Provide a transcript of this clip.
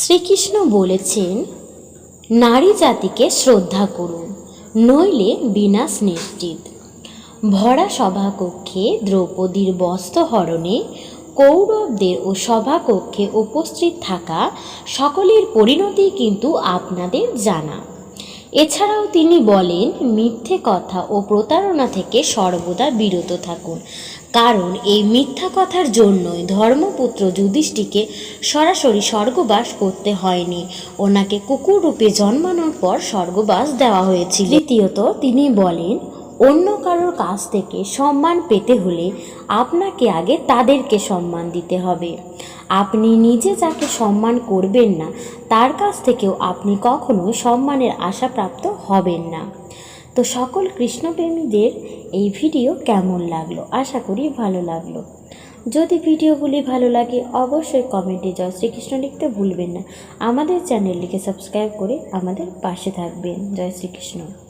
শ্রীকৃষ্ণ বলেছেন, নারী জাতিকে শ্রদ্ধা করুন, নইলে বিনাশ নিশ্চিত। ভরা সভাকক্ষে দ্রৌপদীর বস্ত্রহরণে কৌরবদের ও সভাকক্ষে উপস্থিত থাকা সকলের পরিণতি কিন্তু আপনাদের জানা। এছাড়াও তিনি বলেন, মিথ্যে কথা ও প্রতারণা থেকে সর্বদা বিরত থাকুন। কারণ এই মিথ্যা কথার জন্যই ধর্মপুত্র যুধিষ্ঠিকে সরাসরি স্বর্গবাস করতে হয়নি। ওনাকে কুকুর রূপে জন্মানোর পর স্বর্গবাস দেওয়া হয়েছিল। দ্বিতীয়ত, তিনি বলেন, অন্য কারোর কাছ থেকে সম্মান পেতে হলে আপনাকে আগে তাদেরকে সম্মান দিতে হবে। আপনি নিজে যাকে সম্মান করবেন না, তার কাছ থেকেও আপনি কখনোই সম্মানের আশাপ্রাপ্ত হবেন না। তো সকল কৃষ্ণপ্রেমীদের এই ভিডিও কেমন লাগল? আশা করি ভালো লাগল। যদি ভিডিওগুলি ভালো লাগে, অবশ্যই কমেন্টে জয় শ্রীকৃষ্ণ লিখতে ভুলবেন না। আমাদের চ্যানেলটিকে সাবস্ক্রাইব করে আমাদের পাশে থাকবেন। জয় শ্রীকৃষ্ণ।